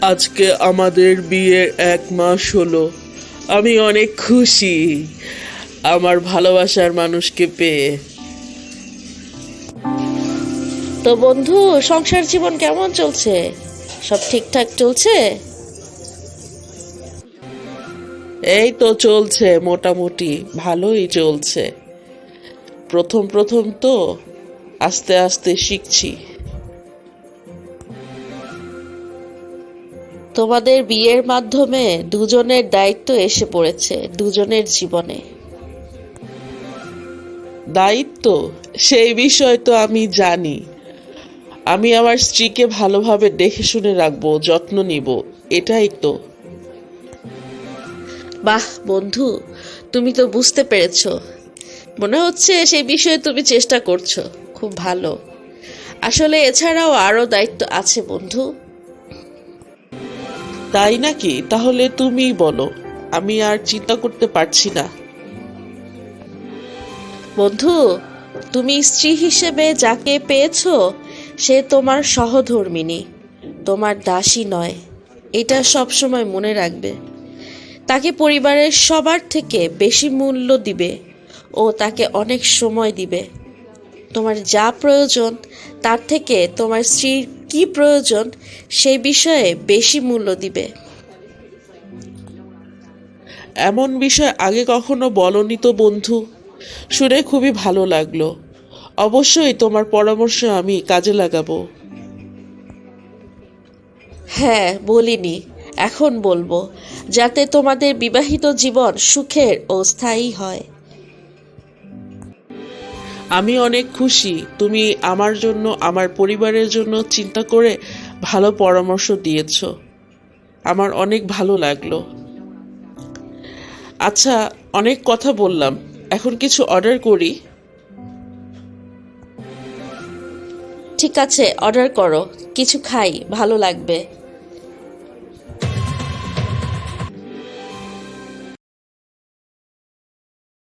আজকে আমাদের বিয়ের এক মাস হলো। আমি অনেক খুশি আমার ভালোবাসার মানুষকে পেয়ে। তো বন্ধু সংসার জীবন কেমন চলছে? সব ঠিকঠাক চলছে? এই তো চলছে মোটামুটি ভালোই চলছে। প্রথম প্রথম তো আস্তে আস্তে শিখছি। তোমাদের বিয়ের মাধ্যমে দুজনের দায়িত্ব এসে পড়েছে দুজনের জীবনে। দায়িত্ব? সেই বিষয় তো আমি জানি। আমি আমার স্ত্রীকে ভালোভাবে দেখে শুনে রাখব যত্ন নিব এটাই তো। বাহ বন্ধু তুমি তো বুঝতে পেরেছ। মনে হচ্ছে সেই বিষয়ে তুমি চেষ্টা করছ খুব ভালো। আসলে এছাড়াও আরও দায়িত্ব আছে বন্ধু। তাই নাকি? তাহলে তুমিই বলো। আমি আর চিন্তা করতে পারছি না। বন্ধু, তুমি স্ত্রী হিসেবে যাকে পেয়েছ, সে তোমার সহধর্মিনী, তোমার দাসী নয়। এটা সবসময় মনে রাখবে। তাকে পরিবারের সবার থেকে বেশি মূল্য দিবে ও তাকে অনেক সময় দিবে। তোমার যা প্রয়োজন তার থেকে তোমার স্ত্রীর কি প্রয়োজন সেই বিষয়ে বেশি মূল্য দিবে। এমন বিষয় আগে কখনো বলনি তো বন্ধু। শুনে খুবই ভালো লাগল। অবশ্যই তোমার পরামর্শ আমি কাজে লাগাবো। হ্যাঁ বলিনি। এখন বলব যাতে তোমাদের বিবাহিত জীবন সুখের ও স্থায়ী হয়। আমি অনেক খুশি। তুমি আমার জন্য, আমার পরিবারের জন্য চিন্তা করে ভালো পরামর্শ দিয়েছ। আমার অনেক ভালো লাগল। আচ্ছা অনেক কথা বললাম। এখন কিছু অর্ডার করি। ঠিক আছে, অর্ডার করো। কিছু খাই, ভালো লাগবে।